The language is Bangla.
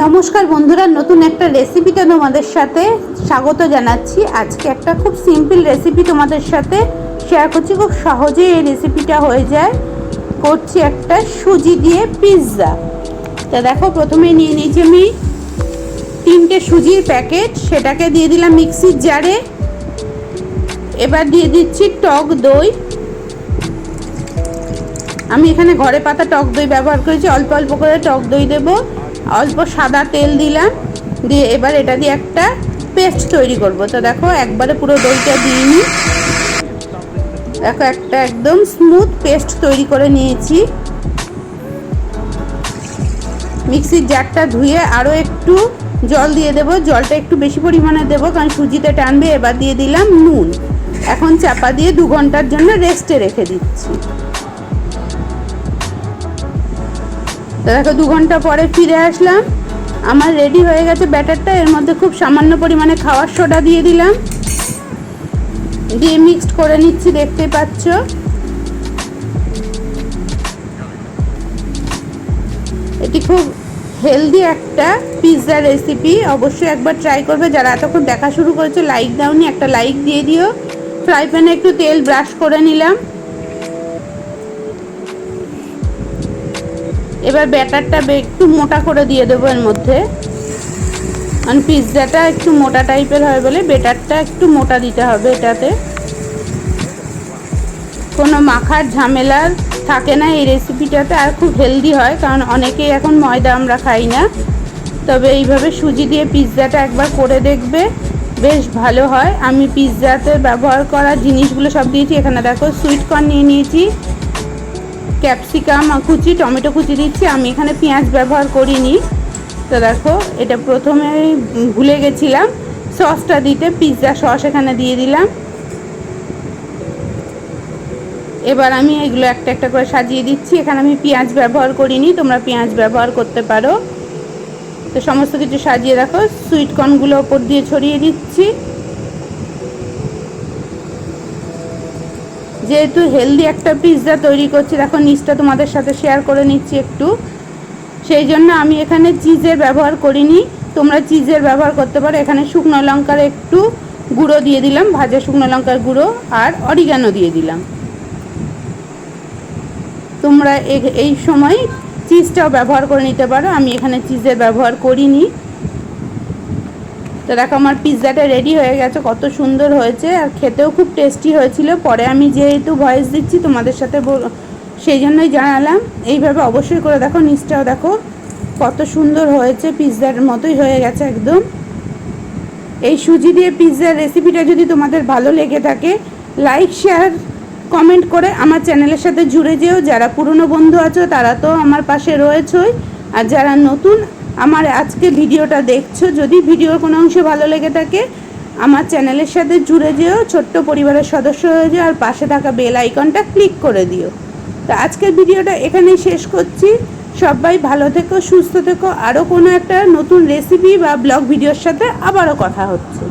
নমস্কার বন্ধুরা, নতুন একটা রেসিপিতে তোমাদের সাথে স্বাগত জানাচ্ছি। আজকে একটা খুব সিম্পল রেসিপি তোমাদের সাথে শেয়ার করছি। খুব সহজেই এই রেসিপিটা হয়ে যায়। করছি একটা সুজি দিয়ে পিৎজা তা দেখো, প্রথমে নিয়ে নিয়েছি আমি তিনটে সুজির প্যাকেট সেটাকে দিয়ে দিলাম মিক্সির জারে এবার দিয়ে দিচ্ছি টক দই। আমি এখানে ঘরে পাতা টক দই ব্যবহার করেছি। অল্প অল্প করে টক দই দেবো। অল্প সাদা তেল দিলাম, দিয়ে এবার এটা দিয়ে একটা পেস্ট তৈরি করব। তো দেখো, একবারে পুরো দইটা দিইনি দেখো, একটা একদম স্মুথ পেস্ট তৈরি করে নিয়েছি। মিক্সির জারটা ধুয়ে আরও একটু জল দিয়ে দেবো। জলটা একটু বেশি পরিমাণে দেবো, কারণ সুজিতে টানবে, এবার দিয়ে দিলাম নুন। এখন চাপা দিয়ে দু ঘণ্টার জন্য রেস্টে রেখে দিচ্ছি। তো দেখো দু ঘণ্টা পরে ফিরে আসলাম। আমার রেডি হয়ে গেছে ব্যাটারটা, এর মধ্যে খুব সামান্য পরিমাণে খাওয়ার সোডা দিয়ে দিলাম। দিয়ে মিক্সড করে নিচ্ছি দেখতে পাচ্ছ। এটি খুব হেলদি একটা পিৎজা রেসিপি অবশ্যই একবার ট্রাই করবে। যারা এতক্ষণ দেখা শুরু করেছে লাইক দাওনি, একটা লাইক দিয়ে দিও। ফ্রাই প্যানে একটু তেল ব্রাশ করে নিলাম। এবার ব্যাটারটা একটু মোটা করে দিয়ে দেবো এর মধ্যে। মানে পিৎজাটা একটু মোটা টাইপের হয় বলে বেটারটা একটু মোটা দিতে হবে এটাতে। কোনো মাখার ঝামেলার থাকে না এই রেসিপিটাতে, আর খুব হেলদি হয়, কারণ অনেকেই এখন ময়দা আমরা খাই না। তবে এইভাবে সুজি দিয়ে পিৎজাটা একবার করে দেখবে, বেশ ভালো হয়। আমি পিৎজাতে ব্যবহার করা জিনিসগুলো সব দিয়েছি। এখানে দেখো সুইট কর্ন নিয়ে নিয়েছি। ক্যাপসিকাম কুচি, টমেটো কুচি দিচ্ছি। আমি এখানে পেঁয়াজ ব্যবহার করিনি। তো দেখো, এটা প্রথমে ভুলে গেছিলাম। সসটা দিতে পিৎজা সস এখানে দিয়ে দিলাম। এবার আমি এগুলো একটা একটা করে সাজিয়ে দিচ্ছি। এখানে আমি পেঁয়াজ ব্যবহার করিনি, তোমরা পেঁয়াজ ব্যবহার করতে পারো। তো সমস্ত কিছু সাজিয়ে রাখো সুইট কর্নগুলো ওপর দিয়ে ছড়িয়ে দিচ্ছি। যেহেতু হেলদি একটা পিৎজা তৈরি করছি, দেখো নিচটা তোমাদের সাথে শেয়ার করে নিচ্ছি একটু। সেই জন্য আমি এখানে চিজের ব্যবহার করিনি। তোমরা চিজের ব্যবহার করতে পারো। এখানে শুকনো লঙ্কার একটু গুঁড়ো দিয়ে দিলাম, ভাজা শুকনো লঙ্কার গুঁড়ো আর অরিগানো দিয়ে দিলাম। তোমরা এই সময় চিজটাও ব্যবহার করে নিতে পারো। আমি এখানে চিজের ব্যবহার করিনি। তো দেখো আমার পিৎজাটা রেডি হয়ে গেছে, কত সুন্দর হয়েছে আর খেতেও খুব টেস্টি হয়েছিল। পরে আমি যেহেতু ভয়েস দিচ্ছি তোমাদের সাথে সেই জন্যই জানালাম। এইভাবে অবশ্যই করে দেখো নিচটাও দেখো। কত সুন্দর হয়েছে পিৎজার মতোই হয়ে গেছে একদম। এই সুজি দিয়ে পিৎজার রেসিপিটা যদি তোমাদের ভালো লেগে থাকে লাইক শেয়ার কমেন্ট করে আমার চ্যানেলের সাথে জুড়ে যেও। যারা পুরনো বন্ধু আছো, তারা তো আমার পাশে রয়েছই। আর যারা নতুন আমার আজকে ভিডিওটা দেখছ। যদি ভিডিওর কোনো অংশ ভালো লেগে থাকে, আমার চ্যানেলের সাথে জুড়ে যেও, ছোট্ট পরিবারের সদস্য হয়ে যেও, আর পাশে থাকা বেল আইকনটা ক্লিক করে দিও। তো আজকের ভিডিওটা এখানেই শেষ করছি। সবাই ভালো থেকো, সুস্থ থেকো। আরও কোনো একটা নতুন রেসিপি বা ব্লগ ভিডিওর সাথে আবারও কথা হচ্ছে।